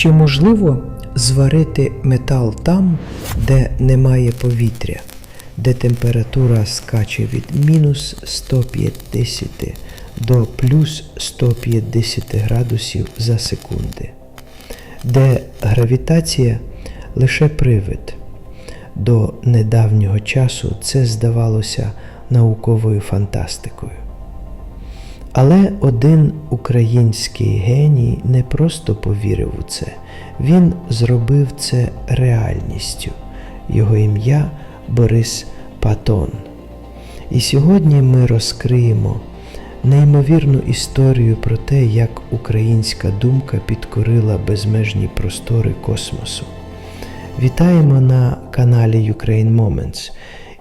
Чи можливо зварити метал там, де немає повітря, де температура скаче від мінус 150 до плюс 150 градусів за секунди, де гравітація лише привид? До недавнього часу це здавалося науковою фантастикою. Але один український геній не просто повірив у це, він зробив це реальністю. Його ім'я Борис Патон. І сьогодні ми розкриємо неймовірну історію про те, як українська думка підкорила безмежні простори космосу. Вітаємо на каналі Ukraine Moments.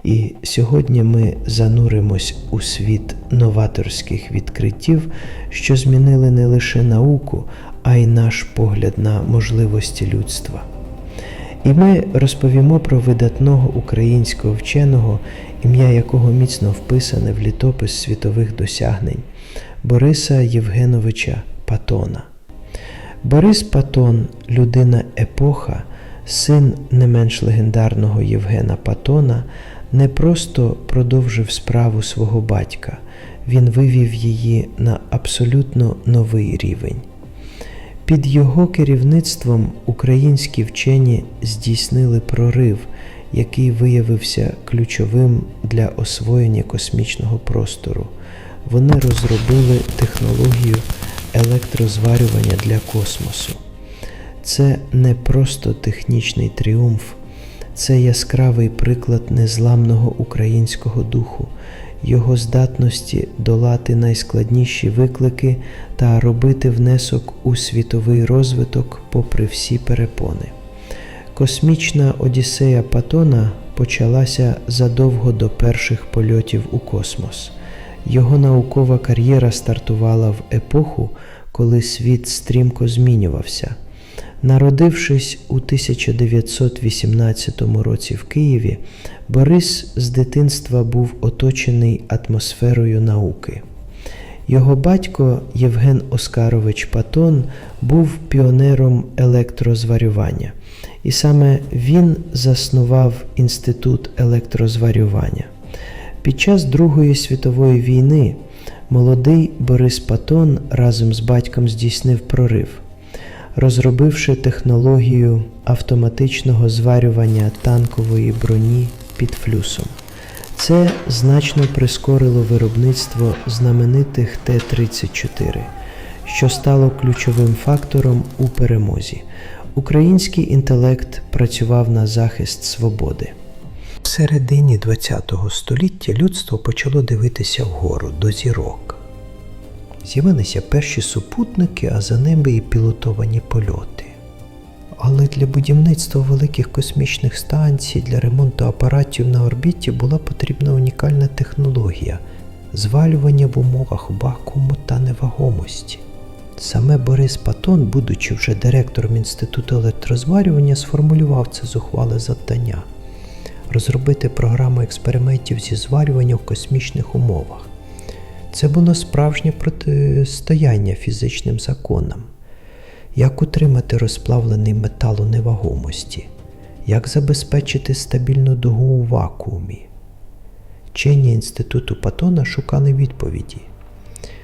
І сьогодні ми зануримось у світ новаторських відкриттів, що змінили не лише науку, а й наш погляд на можливості людства. І ми розповімо про видатного українського вченого, ім'я якого міцно вписане в літопис світових досягнень Бориса Євгеновича Патона. Борис Патон людина епоха, син не менш легендарного Євгена Патона, не просто продовжив справу свого батька, він вивів її на абсолютно новий рівень. Під його керівництвом українські вчені здійснили прорив, який виявився ключовим для освоєння космічного простору. Вони розробили технологію електрозварювання для космосу. Це не просто технічний тріумф, це яскравий приклад незламного українського духу, його здатності долати найскладніші виклики та робити внесок у світовий розвиток попри всі перепони. Космічна Одіссея Патона почалася задовго до перших польотів у космос. Його наукова кар'єра стартувала в епоху, коли світ стрімко змінювався. Народившись у 1918 році в Києві, Борис з дитинства був оточений атмосферою науки. Його батько Євген Оскарович Патон був піонером електрозварювання, і саме він заснував інститут електрозварювання. Під час Другої світової війни молодий Борис Патон разом з батьком здійснив прорив розробивши технологію автоматичного зварювання танкової броні під флюсом. Це значно прискорило виробництво знаменитих Т-34, що стало ключовим фактором у перемозі. Український інтелект працював на захист свободи. В середині ХХ століття людство почало дивитися вгору до зірок. З'явилися перші супутники, а за ними і пілотовані польоти. Але для будівництва великих космічних станцій, для ремонту апаратів на орбіті була потрібна унікальна технологія звалювання в умовах вакууму та невагомості. Саме Борис Патон, будучи вже директором Інституту електрозварювання, сформулював це зухвале завдання розробити програму експериментів зі зварювання в космічних умовах. Це було справжнє протистояння фізичним законам. Як утримати розплавлений метал у невагомості? Як забезпечити стабільну дугу у вакуумі? Вчені інституту Патона шукали відповіді.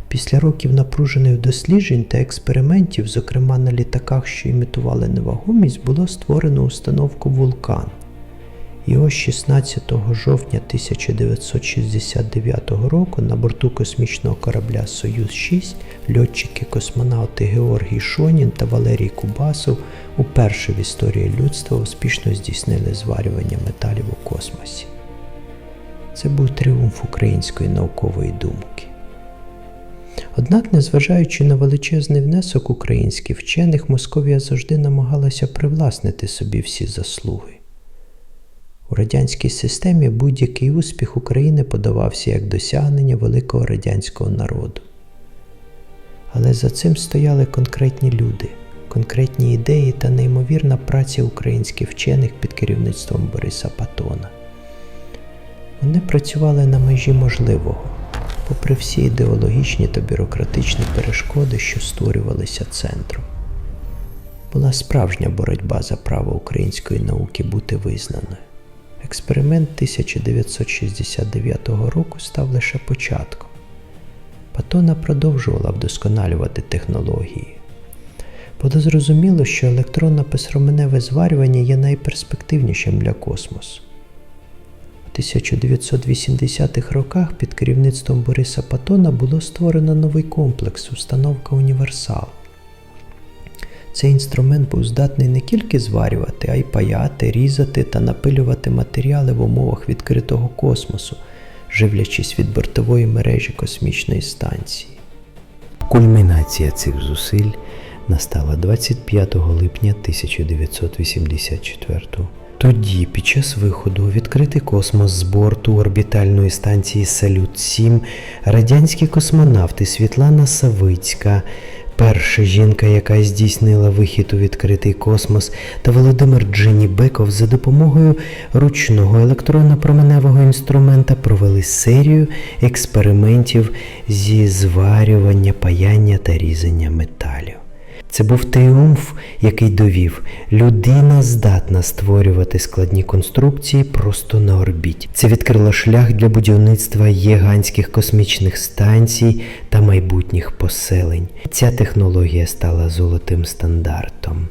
Після років напружених досліджень та експериментів, зокрема на літаках, що імітували невагомість, було створено установку Вулкан. І ось 16 жовтня 1969 року на борту космічного корабля Союз 6 льотчики-космонавти Георгій Шонін та Валерій Кубасов уперше в історії людства успішно здійснили зварювання металів у космосі. Це був тріумф української наукової думки. Однак, незважаючи на величезний внесок українських вчених, Московія завжди намагалася привласнити собі всі заслуги. У радянській системі будь-який успіх України подавався як досягнення великого радянського народу. Але за цим стояли конкретні люди, конкретні ідеї та неймовірна праця українських вчених під керівництвом Бориса Патона. Вони працювали на межі можливого, попри всі ідеологічні та бюрократичні перешкоди, що створювалися центром. була справжня боротьба за право української науки бути визнаною. Експеримент 1969 року став лише початком. Патона продовжувала вдосконалювати технології. Було зрозуміло, що електронно-песроменеве зварювання є найперспективнішим для космосу. У 1980-х роках під керівництвом Бориса Патона було створено новий комплекс установка Універсал. Цей інструмент був здатний не тільки зварювати, а й паяти, різати та напилювати матеріали в умовах відкритого космосу, живлячись від бортової мережі космічної станції. Кульмінація цих зусиль настала 25 липня 1984 року. Тоді, під час виходу у відкритий космос з борту орбітальної станції Салют-7, радянські космонавти Світлана Савицька, перша жінка, яка здійснила вихід у відкритий космос, та Володимир Дженібеков за допомогою ручного електронно-променевого інструмента провели серію експериментів зі зварювання, паяння та різання металів. Це був тріумф, який довів, людина здатна створювати складні конструкції просто на орбіті. Це відкрило шлях для будівництва гігантських космічних станцій та майбутніх поселень. Ця технологія стала золотим стандартом.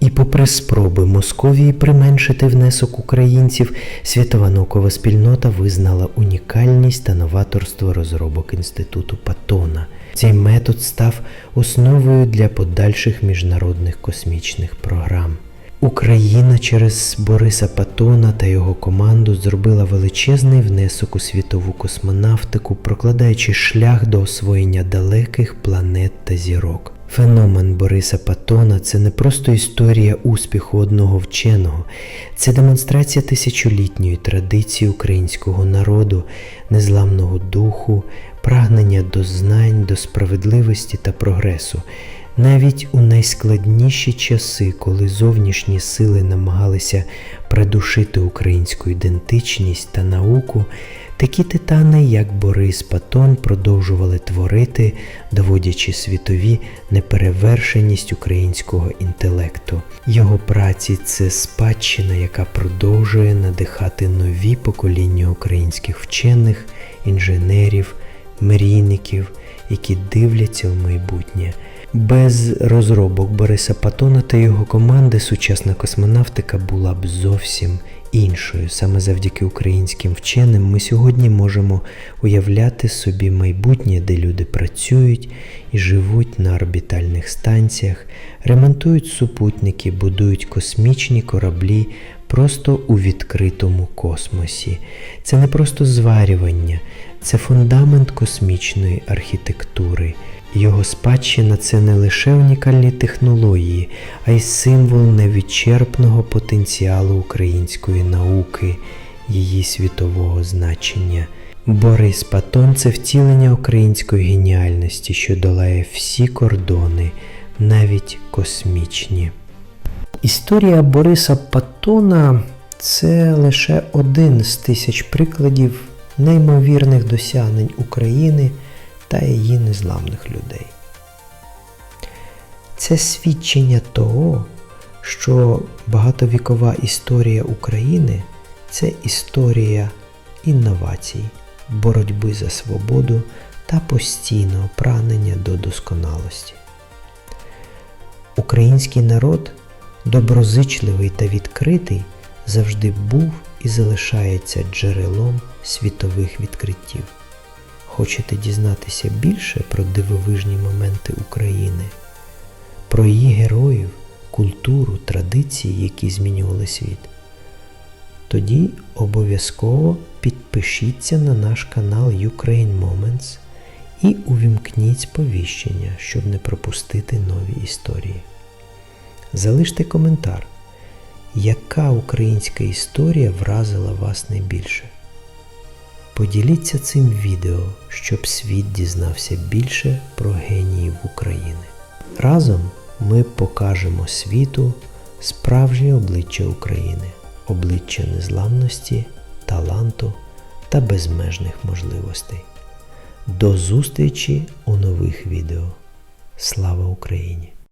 І попри спроби Московії применшити внесок українців, світова наукова спільнота визнала унікальність та новаторство розробок інституту Патона. Цей метод став основою для подальших міжнародних космічних програм. Україна через Бориса Патона та його команду зробила величезний внесок у світову космонавтику, прокладаючи шлях до освоєння далеких планет та зірок. Феномен Бориса Патона це не просто історія успіху одного вченого, це демонстрація тисячолітньої традиції українського народу, незламного духу, прагнення до знань, до справедливості та прогресу. Навіть у найскладніші часи, коли зовнішні сили намагалися придушити українську ідентичність та науку, такі титани, як Борис Патон, продовжували творити, доводячи світові неперевершеність українського інтелекту. Його праці це спадщина, яка продовжує надихати нові покоління українських вчених, інженерів, мрійників, які дивляться в майбутнє. Без розробок Бориса Патона та його команди сучасна космонавтика була б зовсім іншою. Саме завдяки українським вченим ми сьогодні можемо уявляти собі майбутнє, де люди працюють і живуть на орбітальних станціях, ремонтують супутники, будують космічні кораблі просто у відкритому космосі. Це не просто зварювання, це фундамент космічної архітектури. Його спадщина це не лише унікальні технології, а й символ невідчерпного потенціалу української науки, її світового значення. Борис Патон це втілення української геніальності, що долає всі кордони, навіть космічні. Історія Бориса Патона це лише один з тисяч прикладів неймовірних досягнень України та її незламних людей. Це свідчення того, що багатовікова історія України це історія інновацій, боротьби за свободу та постійного прагнення до досконалості. Український народ, доброзичливий та відкритий, завжди був і залишається джерелом світових відкриттів. Хочете дізнатися більше про дивовижні моменти України, про її героїв, культуру, традиції, які змінювали світ? Тоді обов'язково підпишіться на наш канал Ukraine Moments і увімкніть сповіщення, щоб не пропустити нові історії. Залиште коментар, яка українська історія вразила вас найбільше. Поділіться цим відео, щоб світ дізнався більше про геніїв України. Разом ми покажемо світу справжнє обличчя України, обличчя незламності, таланту та безмежних можливостей. До зустрічі у нових відео. Слава Україні!